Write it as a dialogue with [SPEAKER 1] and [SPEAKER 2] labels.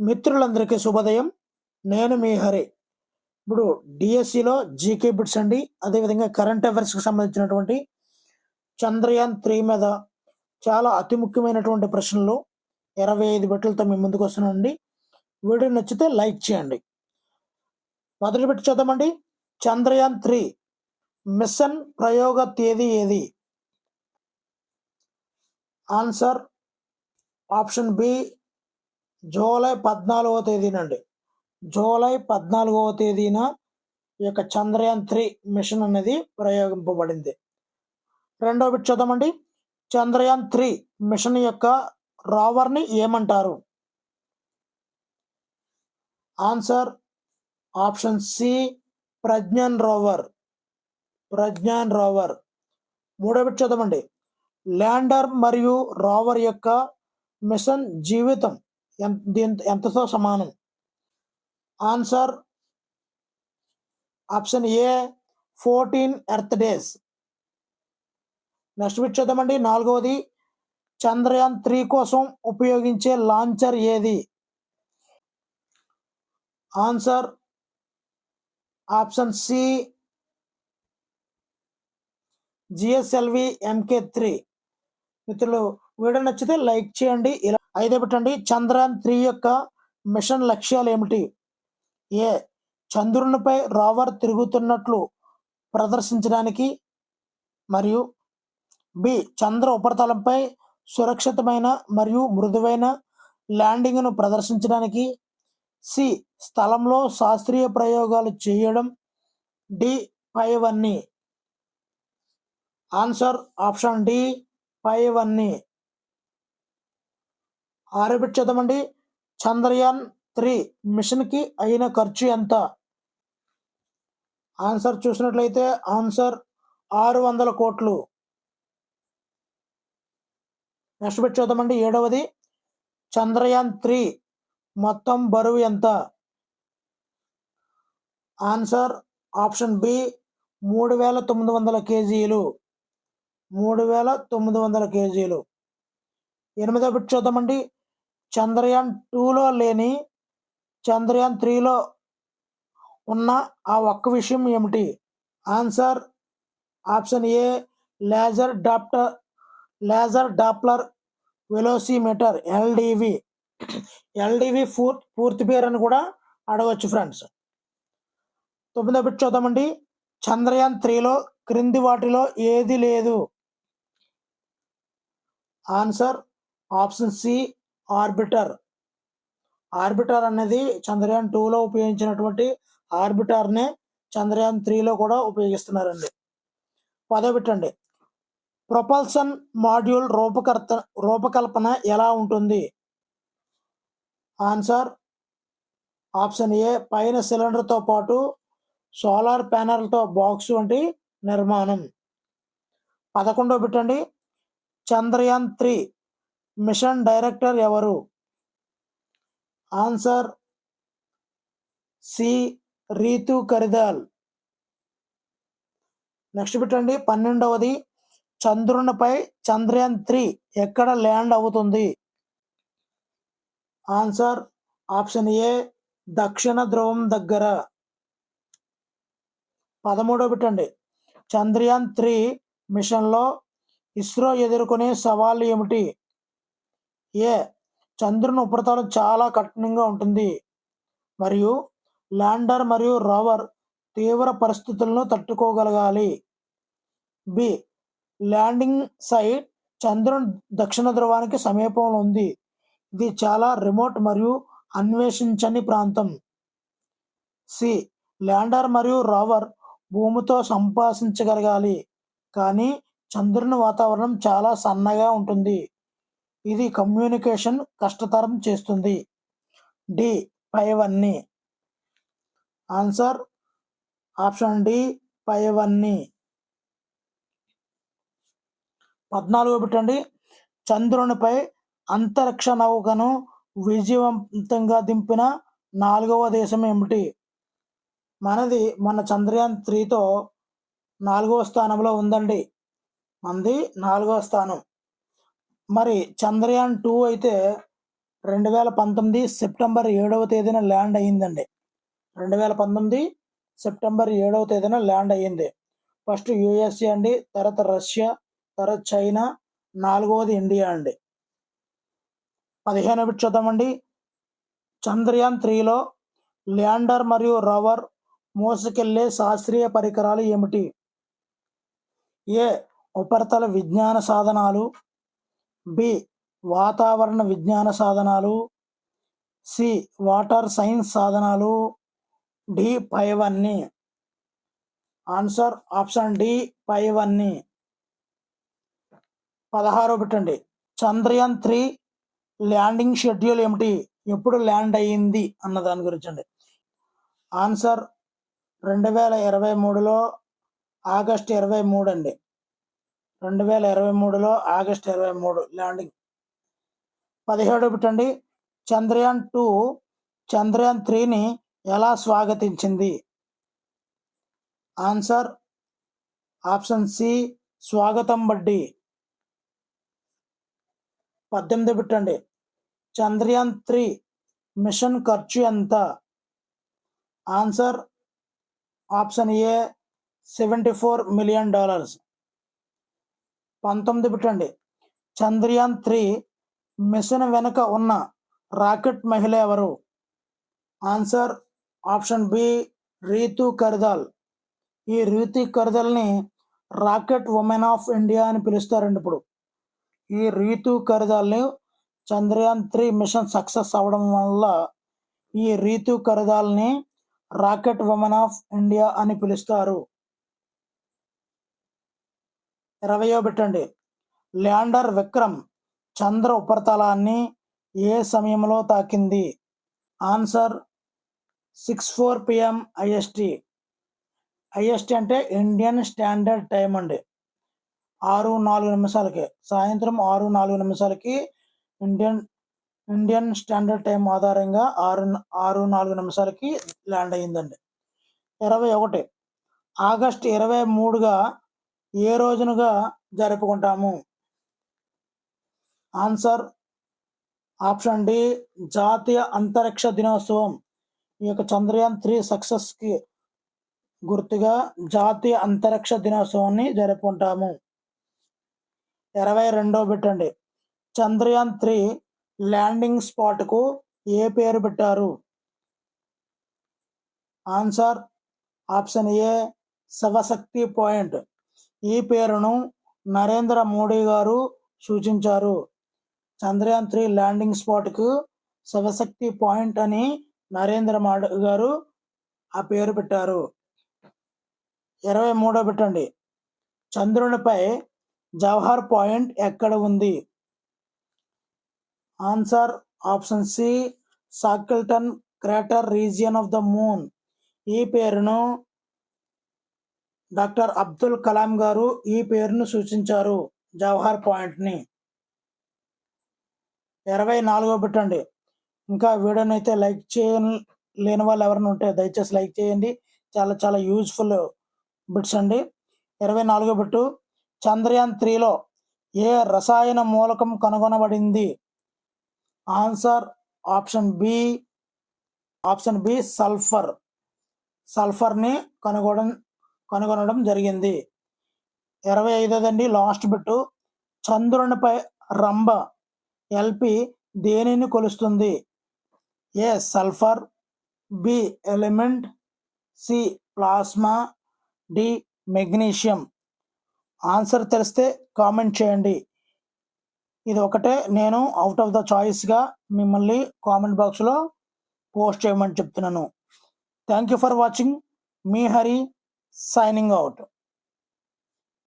[SPEAKER 1] మిత్రులందరికీ శుభోదయం. నేను మీ హరి. ఇప్పుడు డిఎస్సిలో జీకే బిట్స్ అండి. అదేవిధంగా కరెంట్ అఫైర్స్కి సంబంధించినటువంటి చంద్రయాన్ త్రీ మీద చాలా అతి ముఖ్యమైనటువంటి ప్రశ్నలు ఇరవై ఐదు బిట్లతో మేము ముందుకు వస్తున్నామండి వీడియో నచ్చితే లైక్ చేయండి. మొదటి బిట్ చూద్దామండి. చంద్రయాన్ త్రీ మిషన్ ప్రయోగ తేదీ ఏది? ఆన్సర్ ఆప్షన్ బి జూలై పద్నాలుగవ తేదీనండి. జూలై పద్నాలుగవ తేదీన ఈ యొక్క చంద్రయాన్ త్రీ మిషన్ అనేది ప్రయోగింపబడింది. రెండో బిట్ చూద్దామండి చంద్రయాన్ త్రీ మిషన్ యొక్క రావర్ని ఏమంటారు? Answer option C Pragyan rover. Pragyan rover. మూడో బిట్ చూద్దామండి ల్యాండర్ మరియు రోవర్ యొక్క మిషన్ జీవితం దీంతో ఎంతతో సమానం? Answer option A fourteen earth days. Next bit చూద్దామండి. నాలుగవది చంద్రయాన్ త్రీ కోసం ఉపయోగించే లాంచర్ ఏది? Answer option C GSLV MK three. మిత్రులు వీడియో నచ్చితే లైక్ చేయండి. ఇలా ఐదో పెట్టండి. చంద్రయాన్ త్రీ యొక్క మిషన్ లక్ష్యాలు ఏమిటి? ఏ. చంద్రునిపై రోవర్ తిరుగుతున్నట్లు ప్రదర్శించడానికి మరియు బి. చంద్ర ఉపరితలంపై సురక్షితమైన మరియు మృదువైన ల్యాండింగ్ను ప్రదర్శించడానికి సి. స్థలంలో శాస్త్రీయ ప్రయోగాలు చేయడం. డి. పైవన్నీ. Answer option D. పైవన్నీ. ఆరోబిట్ చూద్దామండి చంద్రయాన్ త్రీ మిషన్కి అయిన ఖర్చు ఎంత? ఆన్సర్ చూసినట్లయితే ఆన్సర్ ఆరు వందల కోట్లు. నెక్స్ట్ బిట్ చూద్దామండి ఏడవది. చంద్రయాన్ త్రీ మొత్తం బరువు ఎంత? ఆన్సర్ ఆప్షన్ బి మూడు వేల తొమ్మిది వందల కేజీలు. మూడు వేల తొమ్మిది వందల కేజీలు. ఎనిమిదో బిట్ చూద్దామండి చంద్రయాన్ టూలో లేని చంద్రయాన్ త్రీలో ఉన్న ఆ ఒక్క విషయం ఏమిటి? Answer option A laser doppler laser doppler velocimeter LDV. LDV poor పూర్తి పేరు అని కూడా అడగవచ్చు ఫ్రెండ్స్. తొమ్మిదో బిట్ చూద్దామండి చంద్రయాన్ త్రీలో క్రింది వాటిలో ఏది లేదు? Answer option C orbiter. Orbiter అనేది చంద్రయాన్ టూలో ఉపయోగించినటువంటి ఆర్బిటర్నే చంద్రయాన్ త్రీలో కూడా ఉపయోగిస్తున్నారండి. పదో పెట్టండి. ప్రొపల్సన్ మాడ్యూల్ రూపకర్త రూపకల్పన ఎలా ఉంటుంది? ఆన్సర్ ఆప్షన్ ఏ పైన సిలిండర్తో పాటు సోలార్ ప్యానెల్తో బాక్స్ వంటి నిర్మాణం. పదకొండో పెట్టండి. చంద్రయాన్ త్రీ మిషన్ డైరెక్టర్ ఎవరు? Answer C. Ritu Karidhal. Next పెట్టండి. పన్నెండవది చంద్రునిపై చంద్రయాన్ త్రీ ఎక్కడ ల్యాండ్ అవుతుంది? ఆన్సర్ ఆప్షన్ ఏ దక్షిణ ధ్రువం దగ్గర. పదమూడో పెట్టండి. చంద్రయాన్ త్రీ మిషన్లో ఇస్రో ఎదుర్కొనే సవాళ్ళు ఏమిటి? ఏ చంద్రుని ఉపరితలం చాలా కఠినంగా ఉంటుంది. మరియు ల్యాండర్ మరియు రోవర్ తీవ్ర పరిస్థితులను తట్టుకోగలగాలి. బి ల్యాండింగ్ సైట్ చంద్రుని దక్షిణ ధ్రువానికి సమీపంలో ఉంది. ఇది చాలా రిమోట్ మరియు అన్వేషించని ప్రాంతం. సి ల్యాండర్ మరియు రోవర్ భూమితో సంభాషించగలగాలి. కానీ చంద్రుని వాతావరణం చాలా సన్నగా ఉంటుంది. ఇది కమ్యూనికేషన్ కష్టతరం చేస్తుంది. డి పైవన్నీ. ఆన్సర్ ఆప్షన్ డి పైవన్నీ. పద్నాలుగు పెట్టండి. చంద్రునిపై అంతరిక్ష నౌకను విజయవంతంగా దింపిన నాలుగవ దేశం ఏమిటి? మనది మన చంద్రయాన్ త్రీతో నాలుగవ స్థానంలో ఉందండి. మనది నాలుగవ స్థానం. మరి చంద్రయాన్ టూ అయితే రెండు వేల పంతొమ్మిది సెప్టెంబర్ ఏడవ తేదీన ల్యాండ్ అయ్యిందండి. రెండు వేల పంతొమ్మిది సెప్టెంబర్ ఏడవ తేదీన ల్యాండ్ అయ్యింది. ఫస్ట్ యుఎస్ఏ అండి తర్వాత రష్యా తర్వాత చైనా నాలుగవది ఇండియా అండి. పదిహేను చూద్దామండి చంద్రయాన్ త్రీలో ల్యాండర్ మరియు రవర్ మోసుకెళ్ళే శాస్త్రీయ పరికరాలు ఏమిటి? ఏ ఉపరితల విజ్ఞాన సాధనాలు బి. వాతావరణ విజ్ఞాన సాధనాలు. సి. వాటర్ సైన్స్ సాధనాలు. డి. పైవన్నీ. Answer option D. పైవన్నీ. పదహారో పెట్టండి. చంద్రయాన్ త్రీ ల్యాండింగ్ షెడ్యూల్ ఏమిటి? ఎప్పుడు ల్యాండ్ అయ్యింది? అన్న దాని గురించి అండి. ఆన్సర్ రెండు వేల ఇరవై మూడులో ఆగస్ట్ ఇరవై మూడు అండి. రెండు వేల ఇరవై మూడులో ఆగస్ట్ ఇరవై మూడు ల్యాండింగ్. పదిహేడు పెట్టండి చంద్రయాన్ టూ చంద్రయాన్ త్రీని ఎలా స్వాగతించింది? ఆన్సర్ ఆప్షన్ సి స్వాగతం బడ్డి. పద్దెనిమిది పెట్టండి చంద్రయాన్ త్రీ మిషన్ ఖర్చు ఎంత? Answer option A seventy four million dollars. పంతొమ్మిది పెట్టండి. చంద్రయాన్ త్రీ మిషన్ వెనుక ఉన్న రాకెట్ మహిళ ఎవరు? Answer option B Ritu Karidhal. ఈ రీతు కర్దల్ని రాకెట్ ఉమెన్ ఆఫ్ ఇండియా అని పిలుస్తారండి ఇప్పుడు. ఈ రీతు కర్దాల్ని చంద్రయాన్ త్రీ మిషన్ సక్సెస్ అవడం వల్ల ఈ రీతు కరిదాల్ని రాకెట్ ఉమెన్ ఆఫ్ ఇండియా అని పిలుస్తారు. ఇరవయో పెట్టండి. ల్యాండర్ విక్రమ్ చంద్ర ఉపరితలాన్ని ఏ సమయంలో తాకింది? Answer six four PM IST. IST అంటే ఇండియన్ స్టాండర్డ్ టైం అండి. ఆరు నాలుగు నిమిషాలకి సాయంత్రం ఆరు నాలుగు నిమిషాలకి ఇండియన్ ఇండియన్ స్టాండర్డ్ టైం ఆధారంగా ఆరు ఆరు నాలుగు నిమిషాలకి ల్యాండ్ అయ్యిందండి. ఇరవై ఒకటి ఆగస్ట్ ఇరవై మూడుగా ఏ రోజునుగా జరుపుకుంటాము? ఆన్సర్ ఆప్షన్ డి జాతీయ అంతరిక్ష దినోత్సవం. ఈ యొక్క చంద్రయాన్ త్రీ సక్సెస్కి గుర్తుగా జాతీయ అంతరిక్ష దినోత్సవాన్ని జరుపుకుంటాము. ఇరవై రెండో పెట్టండి చంద్రయాన్ త్రీ ల్యాండింగ్ స్పాట్కు ఏ పేరు పెట్టారు? Answer option A Shivshakti point. ఈ పేరును నరేంద్ర మోడీ గారు సూచించారు. చంద్రయాన్ త్రీ ల్యాండింగ్ స్పాట్కు శివశక్తి పాయింట్ అని నరేంద్ర మోడీ గారు ఆ పేరు పెట్టారు. ఇరవై మూడో పెట్టండి. చంద్రునిపై జవహర్ పాయింట్ ఎక్కడ ఉంది? Answer option C Shackleton crater region of the moon. ఈ పేరును డాక్టర్ అబ్దుల్ కలాం గారు ఈ పేరును సూచించారు. జవహర్ పాయింట్ని. ఇరవై నాలుగో పెట్టండి ఇంకా వీడియోని అయితే లైక్ చేయలేని వాళ్ళు ఎవరైనా ఉంటే దయచేసి లైక్ చేయండి. చాలా చాలా యూజ్ఫుల్ బిట్స్ అండి. ఇరవై నాలుగో బిట్టు చంద్రయాన్ త్రీలో ఏ రసాయన మూలకం కనుగొనబడింది? Answer option B option B sulphur. సల్ఫర్ని కనుగొనడం కనుగొనడం జరిగింది. ఇరవై ఐదోదండి లాస్ట్ బిట్టు. చంద్రునిపై రంభ ఎల్పి దేనిని కొలుస్తుంది? A sulphur B element C plasma D magnesium. Answer తెలిస్తే కామెంట్ చేయండి. ఇది ఒకటే నేను అవుట్ ఆఫ్ ద చాయిస్గా మిమ్మల్ని కామెంట్ బాక్స్లో పోస్ట్ చేయమని చెప్తున్నాను. Thank you for watching. Me Hari. Signing out